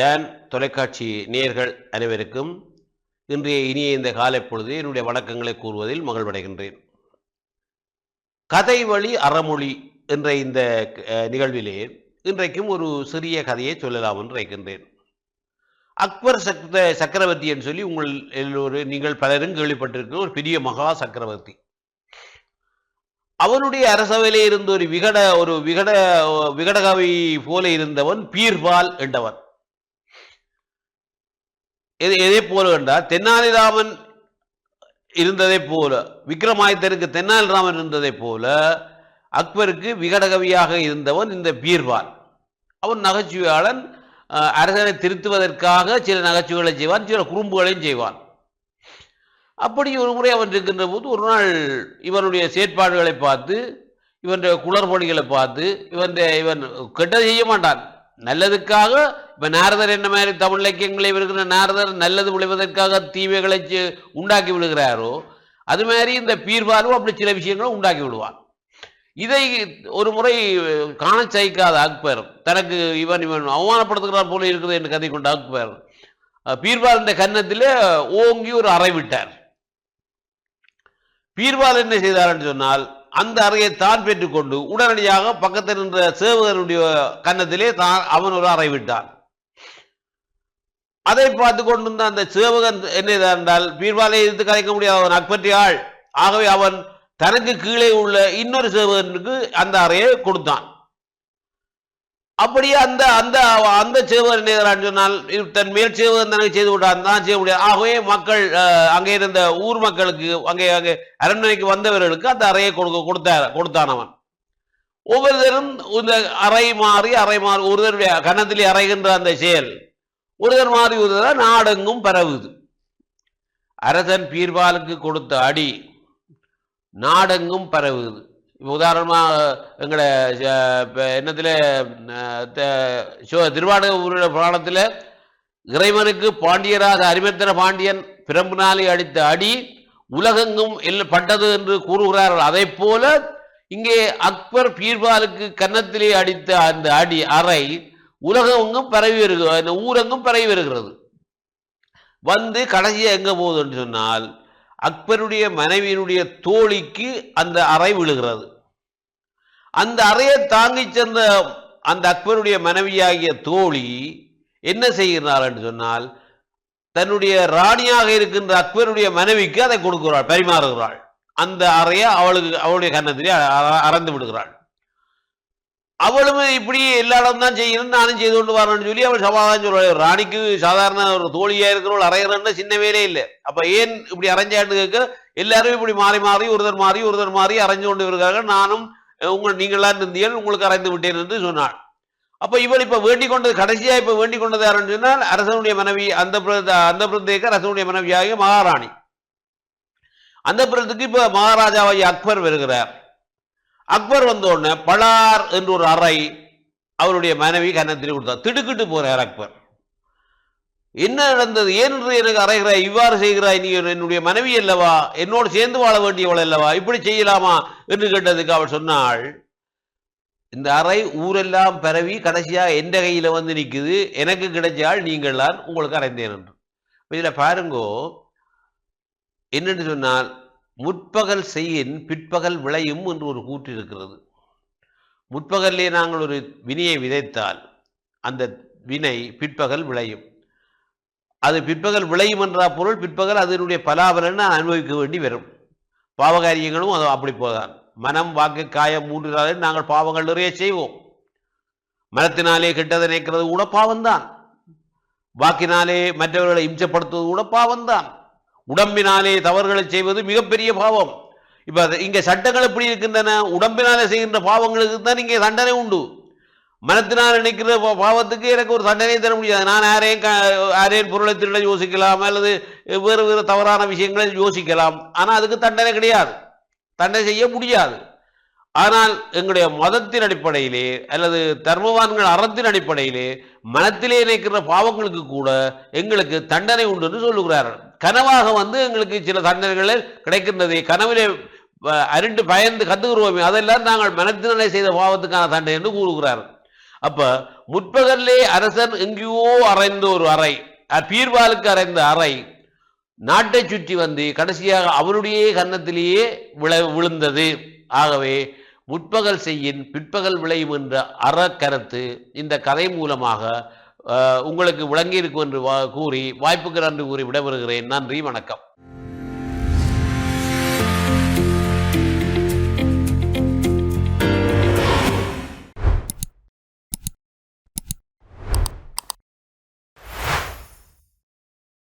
Tan தொலைக்காட்சி நேயர்கள் அனைவருக்கும் இன்றைய இனிய இந்த காலை பொழுது என்னுடைய வணக்கங்களை கூறுவதில் மகிழ்வடைகின்றேன். கதை வழி அறமொழி என்ற இந்த நிகழ்விலே இன்றைக்கும் ஒரு சிறிய கதையை சொல்லலாம் என்று நினைக்கின்றேன். அக்பர் சக்ர சக்கரவர்த்தி என்று சொல்லி உங்கள் எல்லோரும் நீங்கள் பலரும் கேள்விப்பட்டிருக்கிற ஒரு பெரிய மகா சக்கரவர்த்தி. அவனுடைய அரசவையிலே இருந்த ஒரு விகட ஒரு விகட விகடகவி போல இருந்தவன் பீர்பால் என்றவன். எது எதை போல என்றால் தென்னாலிராமன் இருந்ததைப் போல விக்ரமாதித்தருக்கு தென்னாலிராமன் இருந்ததைப் போல அக்பருக்கு விகடகவியாக இருந்தவன் இந்த பீர்வான் அவன் நகைச்சுவையாளன் அரசனை திருத்துவதற்காக சில நகைச்சுவைகளை செய்வான் சில குறும்புகளையும் செய்வான். அப்படி ஒரு முறை அவன் இருக்கின்ற போது ஒரு நாள் இவனுடைய செயற்பாடுகளை பார்த்து இவனுடைய குளறுபடிகளை பார்த்து இவன் இவன் கெட்டது செய்ய மாட்டான். நல்லதுக்காக இப்ப நாரதர் என்ன மாதிரி தமிழ் இலக்கியங்களை இருக்கிற நாரதர் நல்லது விளைவதற்காக தீமைகளை உண்டாக்கி விடுகிறாரோ அது மாதிரி இந்த பீர்பாலும் அப்படி சில விஷயங்களும் உண்டாக்கி விடுவான். இதை ஒரு முறை காண சகிக்காத அக்பர் தனக்கு இவன் இவன் அவமானப்படுத்துகிறார் போல இருக்குது என்று கதை கொண்ட அக்பர் பீர்பால் இந்த கன்னத்தில் ஓங்கி ஒரு அறை விட்டார். பீர்பால் என்ன செய்தார் என்று சொன்னால் அந்த அறையை தான் பெற்றுக்கொண்டு உடனடியாக பக்கத்தில் நின்ற சேவகனுடைய கன்னத்திலே தான் அவன் ஒரு அறை விட்டான். அதை பார்த்து கொண்டிருந்த அந்த சேவகன் என்ன என்றால் பீர்வாலை எதிர்த்து கலைக்க முடியாத அவன் அக்பற்றி ஆள் ஆகவே அவன் தனக்கு கீழே உள்ள இன்னொரு சேவகனுக்கு அந்த அறையை கொடுத்தான். அப்படியே அந்த அந்த அந்த சேவகன் என்ன சொன்னால் தன் மேல் சேவர் தனக்கு செய்து விட்டான் தான் செய்ய முடியாது. ஆகவே மக்கள் அங்கே இருந்த ஊர் மக்களுக்கு அங்கே அங்கே அரண்மனைக்கு வந்தவர்களுக்கு அந்த அறையை கொடுக்க கொடுத்தார் கொடுத்தானவன் ஒவ்வொருத்தரும் இந்த அறை மாறி அறை மாறி ஒருத்தருடைய கன்னத்திலே அறைகின்ற அந்த செயல் ஒருத்தர் மாறி ஒருத்தர் நாடெங்கும் பரவுது. அரசன் பீர்பாலுக்கு கொடுத்த அடி நாடெங்கும் பரவுது. இப்போ உதாரணமாக எங்களை என்னத்தில் திருவாடூர புராணத்தில் இறைவனுக்கு பாண்டியராக அரிமத்திர பாண்டியன் பிரம்புனாலே அடித்த அடி உலகெங்கும் எல்ல பட்டது என்று கூறுகிறார்கள். அதை போல இங்கே அக்பர் பீர்பாலுக்கு கன்னத்திலே அடித்த அந்த அடி அறை உலகமெங்கும் பரவி வருகிறது அந்த ஊரெங்கும் பரவி வருகிறது. வந்து கடைசியாக எங்கே போகுதுன்னு சொன்னால் அக்பருடைய மனைவியினுடைய தோழிக்கு அந்த அறை விழுகிறது. அந்த அறையை தாங்கி சென்ற அந்த அக்பருடைய மனைவியாகிய தோழி என்ன செய்கிறார் என்று சொன்னால் தன்னுடைய ராணியாக இருக்கின்ற அக்பருடைய மனைவிக்கு அதை கொடுக்கிறாள் பரிமாறுகிறாள். அந்த அறையை அவளுக்கு அவளுடைய கன்னத்திலே அறந்து விடுகிறாள். அவளும் இப்படி எல்லா இடம் தான் செய்யணும் நானும் செய்து கொண்டு வரேன்னு சொல்லி அவள் சமாதானம் சொல்லுவாள் ராணிக்கு சாதாரண ஒரு தோழியா இருக்கிறவள் அரைகிறன்னா சின்ன வேலையே இல்லை. அப்ப ஏன் இப்படி அரைஞ்சான்னு கேட்க எல்லாரும் இப்படி மாறி மாறி ஒருத்தர் மாறி ஒருத்தர் மாறி அரைஞ்சு கொண்டு இருக்காங்க நானும் உங்கள் நீங்களாம் இருந்தீர்கள் உங்களுக்கு அரைந்து விட்டேன் என்று சொன்னாள். அப்ப இவள் இப்ப வேண்டிக் கொண்டது கடைசியா இப்ப வேண்டிக் கொண்டது யாருன்னு சொன்னால் அரசனுடைய மனைவி அந்த அந்த பிரதேக அரசனுடைய மனைவியாகிய மகாராணி. அந்த பிரதத்துக்கு இப்ப மகாராஜாவாகிய அக்பர் வருகிறார். அக்பர் வந்தோடனே பலார் என்று ஒரு அறை அவருடைய மனைவி கன்னத்தில் கொடுத்தார். திடுக்கிட்டு போறார் அக்பர். என்ன நடந்தது? ஏன் என்று எனக்கு அறைகிறாய் இவ்வாறு செய்கிறாய் நீ? என்னுடைய மனைவி அல்லவா? என்னோடு சேர்ந்து வாழ வேண்டியவள் அல்லவா? இப்படி செய்யலாமா? என்று கேட்டதுக்கு அவள் சொன்னாள் இந்த அறை ஊரெல்லாம் பரவி கடைசியா எந்த கையில் வந்து நிற்குது எனக்கு கிடைச்சால் நீங்கள்தான் உங்களுக்கு அறைந்தேன் என்று. இதில் பாருங்கோ என்னென்று சொன்னால் முற்பகல் செய்யின் பிற்பகல் விளையும் என்று ஒரு கூற்று இருக்கிறது. முற்பகல்லே நாங்கள் ஒரு வினையை விதைத்தால் அந்த வினை பிற்பகல் விளையும். அது பிற்பகல் விளையும் என்ற பொருள் பிற்பகல் அதனுடைய பலாபலன் அனுபவிக்க வேண்டி வரும். பாவகாரியங்களும் அது அப்படி போதான். மனம் வாக்கு காயம் மூன்றாலே நாங்கள் பாவங்கள் நிறைய செய்வோம். மனத்தினாலே கெட்டதை நினைக்கிறது கூட பாவம்தான். வாக்கினாலே மற்றவர்களை இம்சப்படுத்துவது கூட பாவம்தான். உடம்பினாலே தவறுகளை செய்வது மிகப்பெரிய பாவம். இப்போ அது- சட்டங்கள் எப்படி இருக்கின்றன? உடம்பினாலே செய்கின்ற பாவங்களுக்கு தான் இங்கே தண்டனை உண்டு. மனத்தினால் நினைக்கிற பா- பாவத்துக்கு எனக்கு ஒரு தண்டனை தர முடியாது. நான் யாரையும் க- யாரையும் பொருளை திருட யோசிக்கலாம் அல்லது வேறு வேறு தவறான விஷயங்களை யோசிக்கலாம். ஆனால் அதுக்கு தண்டனை கிடையாது. தண்டனை செய்ய முடியாது. ஆனால் எங்களுடைய மதத்தின் அடிப்படையிலே அல்லது தர்மவான்கள் அறத்தின் அடிப்படையிலே மனத்திலே நினைக்கிற பாவங்களுக்கு கூட எங்களுக்கு தண்டனை உண்டு என்று சொல்லுகிறார்கள். கனவாக வந்து எங்களுக்கு சில தண்டனைகள் கிடைக்கின்றது. கனவிலே அருண்டு பயந்து கத்துகிறோமே அதெல்லாம் நாங்கள் மனத்தினரை செய்த பாவத்துக்கான தண்டனை என்று கூறுகிறார். அப்ப முற்பகல்லே அரசன் எங்கேயோ அறைந்த ஒரு அறை பீர்பாலுக்கு அறைந்த அறை நாட்டை சுற்றி வந்து கடைசியாக அவருடைய கன்னத்திலேயே விழ விழுந்தது. ஆகவே முற்பகல் செய்யின் பிற்பகல் விளையும் என்ற அறக்கருத்து இந்த கதை மூலமாக உங்களுக்கு விளங்கியிருக்கும் என்று வா- கூறி வாய்ப்புக்கு நன்றி கூறி விடைபெறுகிறேன். நன்றி வணக்கம்.